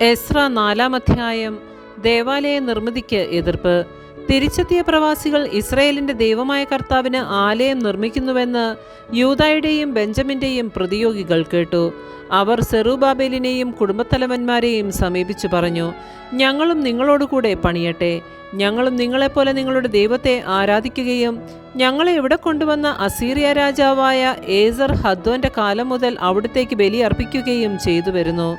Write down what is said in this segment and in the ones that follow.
എസ്ര നാലാം അധ്യായം ദേവാലയ നിർമ്മിതിക്ക് എതിർപ്പ്. തിരിച്ചെത്തിയ പ്രവാസികൾ ഇസ്രയേലിന്റെ ദൈവമായ കർത്താവിന് ആലയം നിർമ്മിക്കുന്നുവെന്ന് യൂതായുടെയും ബെഞ്ചമിന്റെയും പ്രതിയോഗികൾ കേട്ടു. അവർ സെറുബാബേലിനെയും കുടുംബത്തലവന്മാരെയും സമീപിച്ചു പറഞ്ഞു ഞങ്ങളും നിങ്ങളോടുകൂടെ പണിയട്ടെ. ഞങ്ങളും നിങ്ങളെപ്പോലെ നിങ്ങളുടെ ദൈവത്തെ ആരാധിക്കുകയും ഞങ്ങളെ ഇവിടെ കൊണ്ടുവന്ന അസീറിയ രാജാവായ ഏസർ ഹദ്വന്റെ കാലം മുതൽ അവിടത്തേക്ക് ബലിയർപ്പിക്കുകയും ചെയ്തു വരുന്നു.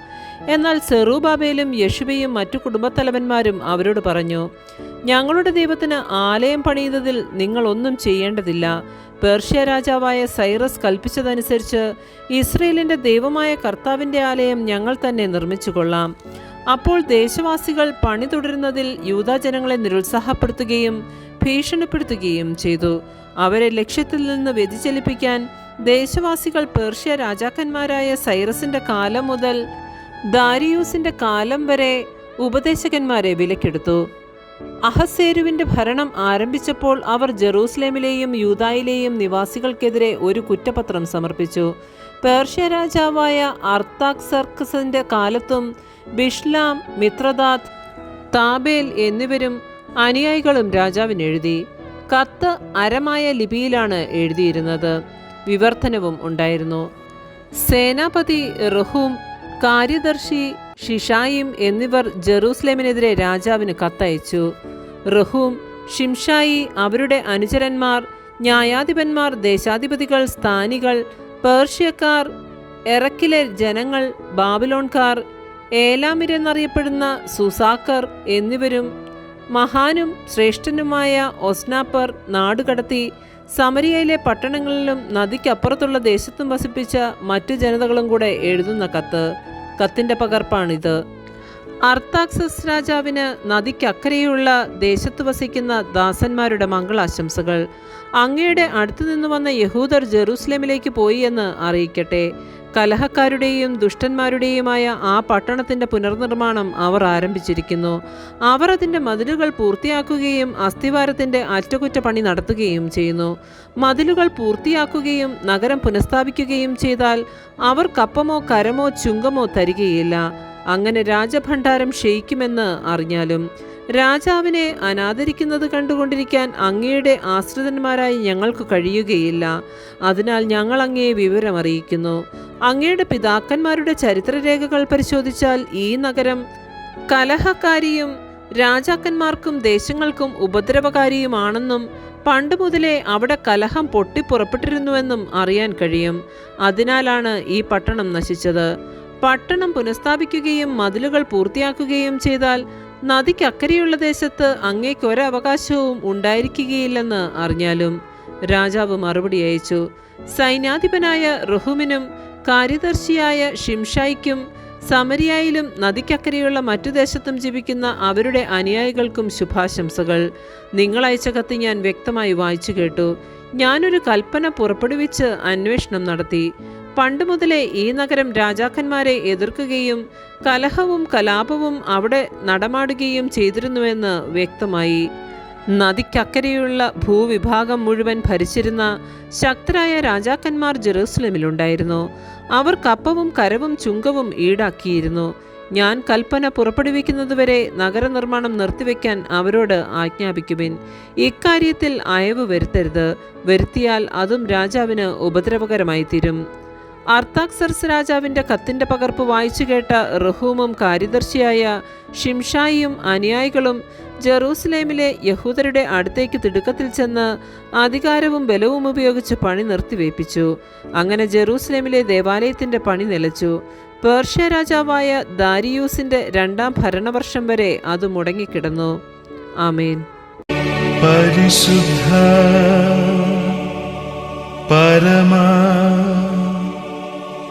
എന്നാൽ സെറൂബാബേലും യശുബയും മറ്റു കുടുംബത്തലവന്മാരും അവരോട് പറഞ്ഞു ഞങ്ങളുടെ ദൈവത്തിന് ആലയം പണിയുന്നതിൽ നിങ്ങൾ ഒന്നും ചെയ്യേണ്ടതില്ല. പേർഷ്യ രാജാവായ സൈറസ് കൽപ്പിച്ചതനുസരിച്ച് ഇസ്രയേലിന്റെ ദൈവമായ കർത്താവിന്റെ ആലയം ഞങ്ങൾ തന്നെ നിർമ്മിച്ചു കൊള്ളാം അപ്പോൾ ദേശവാസികൾ പണി തുടരുന്നതിൽ യൂതാജനങ്ങളെ നിരുത്സാഹപ്പെടുത്തുകയും ഭീഷണിപ്പെടുത്തുകയും ചെയ്തു. അവരെ ലക്ഷ്യത്തിൽ നിന്ന് വ്യതിചലിപ്പിക്കാൻ ദേശവാസികൾ പേർഷ്യ രാജാക്കന്മാരായ സൈറസിന്റെ കാലം മുതൽ ദാരിയൂസിന്റെ കാലം വരെ ഉപദേശകന്മാരെ വിലക്കെടുത്തു. അഹസേരുവിന്റെ ഭരണം ആരംഭിച്ചപ്പോൾ അവർ ജെറൂസലേമിലെയും യൂതായിലെയും നിവാസികൾക്കെതിരെ ഒരു കുറ്റപത്രം സമർപ്പിച്ചു. പേർഷ്യ രാജാവായ അർത്താക്സർക്കസിന്റെ കാലത്തും ബിഷ്ലാം മിത്രദാത് താബേൽ എന്നിവരും അനുയായികളും രാജാവിന് എഴുതി കത്ത് അരമായ ലിപിയിലാണ് എഴുതിയിരുന്നത്. വിവർത്തനവും ഉണ്ടായിരുന്നു. സേനാപതി റഹൂം കാര്യദർശി ഷിഷായിം എന്നിവർ ജെറൂസലേമിനെതിരെ രാജാവിന് കത്തയച്ചു. റഹൂം ഷിംഷായി അവരുടെ അനുചരന്മാർ ന്യായാധിപന്മാർ ദേശാധിപതികൾ സ്ഥാനികൾ പേർഷ്യക്കാർ എറക്കിലെ ജനങ്ങൾ ബാബിലോൺകാർ ഏലാമിരെന്നറിയപ്പെടുന്ന സുസാക്കർ എന്നിവരും മഹാനും ശ്രേഷ്ഠനുമായ ഒസ്നാപ്പർ നാടുകടത്തി സമരിയയിലെ പട്ടണങ്ങളിലും നദിക്കപ്പുറത്തുള്ള ദേശത്തും വസിപ്പിച്ച മറ്റു ജനതകളും കൂടെ എഴുതുന്ന കത്ത്. കത്തിന്റെ പകർപ്പാണിത്. അർത്താക്സസ് രാജാവിന് നദിക്കക്കരെയുള്ള ദേശത്ത് വസിക്കുന്ന ദാസന്മാരുടെ മംഗളാശംസകൾ. അങ്ങയുടെ അടുത്തു നിന്ന് വന്ന യഹൂദർ ജെറൂസലേമിലേക്ക് പോയി എന്ന് അറിയിക്കട്ടെ. കലഹക്കാരുടെയും ദുഷ്ടന്മാരുടെയുമായ ആ പട്ടണത്തിന്റെ പുനർനിർമ്മാണം അവർ ആരംഭിച്ചിരിക്കുന്നു. അവർ അതിന്റെ മതിലുകൾ പൂർത്തിയാക്കുകയും അസ്ഥിവാരത്തിന്റെ അറ്റകുറ്റപ്പണി നടത്തുകയും ചെയ്യുന്നു. മതിലുകൾ പൂർത്തിയാക്കുകയും നഗരം പുനഃസ്ഥാപിക്കുകയും ചെയ്താൽ അവർ കപ്പമോ കരമോ ചുങ്കമോ തരികയില്ല. അങ്ങനെ രാജഭണ്ഡാരം ക്ഷയിക്കുമെന്ന് അറിഞ്ഞാലും രാജാവിനെ അനാദരിക്കുന്നത് കണ്ടുകൊണ്ടിരിക്കാൻ അങ്ങയുടെ ആശ്രിതന്മാരായി ഞങ്ങൾക്ക് കഴിയുകയില്ല. അതിനാൽ ഞങ്ങൾ അങ്ങയെ വിവരമറിയിക്കുന്നു. അങ്ങയുടെ പിതാക്കന്മാരുടെ ചരിത്രരേഖകൾ പരിശോധിച്ചാൽ ഈ നഗരം കലഹക്കാരിയും രാജാക്കന്മാർക്കും ദേശങ്ങൾക്കും ഉപദ്രവകാരിയുമാണെന്നും പണ്ട് മുതലേ അവിടെ കലഹം പൊട്ടിപ്പുറപ്പെട്ടിരുന്നുവെന്നും അറിയാൻ കഴിയും. അതിനാലാണ് ഈ പട്ടണം നശിച്ചത്. പട്ടണം പുനഃസ്ഥാപിക്കുകയും മതിലുകൾ പൂർത്തിയാക്കുകയും ചെയ്താൽ നദിക്കക്കരെയുള്ള ദേശത്ത് അങ്ങേക്കൊരവകാശവും ഉണ്ടായിരിക്കുകയില്ലെന്ന് അറിഞ്ഞാലും രാജാവ് മറുപടി അയച്ചു. സൈന്യാധിപനായ റുഹുമിനും കാര്യദർശിയായ ഷിംഷായിക്കും സമരിയായിലും നദിക്കക്കരെയുള്ള മറ്റു ദേശത്തും ജീവിക്കുന്ന അവരുടെ അനുയായികൾക്കും ശുഭാശംസകൾ. നിങ്ങളയച്ച കത്ത് ഞാൻ വ്യക്തമായി വായിച്ചു കേട്ടു. ഞാനൊരു കൽപ്പന പുറപ്പെടുവിച്ച് അന്വേഷണം നടത്തി. പണ്ട് മുതലേ ഈ നഗരം രാജാക്കന്മാരെ എതിർക്കുകയും കലഹവും കലാപവും അവിടെ നടമാടുകയും ചെയ്തിരുന്നുവെന്ന് വ്യക്തമായി. നദിക്കക്കരെയുള്ള ഭൂവിഭാഗം മുഴുവൻ ഭരിച്ചിരുന്ന ശക്തരായ രാജാക്കന്മാർ ജെറൂസലമിലുണ്ടായിരുന്നു. അവർ കപ്പവും കരവും ചുങ്കവും ഈടാക്കിയിരുന്നു. ഞാൻ കൽപ്പന പുറപ്പെടുവിക്കുന്നതുവരെ നഗരനിർമ്മാണം നിർത്തിവെക്കാൻ അവരോട് ആജ്ഞാപിക്കുവിൻ. ഇക്കാര്യത്തിൽ അയവ് വരുത്തരുത്. വരുത്തിയാൽ അതും രാജാവിന് ഉപദ്രവകരമായി തീരും അർത്താക്സർസ് രാജാവിന്റെ കത്തിന്റെ പകർപ്പ് വായിച്ചു കേട്ട റഹൂമും കാര്യദർശിയായ ഷിംഷായിയും അനുയായികളും ജെറൂസലേമിലെ യഹൂദരുടെ അടുത്തേക്ക് തിടുക്കത്തിൽ ചെന്ന് അധികാരവും ബലവും ഉപയോഗിച്ച് പണി നിർത്തിവെപ്പിച്ചു അങ്ങനെ ജെറൂസലേമിലെ ദേവാലയത്തിന്റെ പണി നിലച്ചു. പേർഷ്യ രാജാവായ ദാരിയൂസിന്റെ രണ്ടാം ഭരണവർഷം വരെ അത് മുടങ്ങിക്കിടന്നു. ആമേൻ. പരിശുദ്ധ പരമാ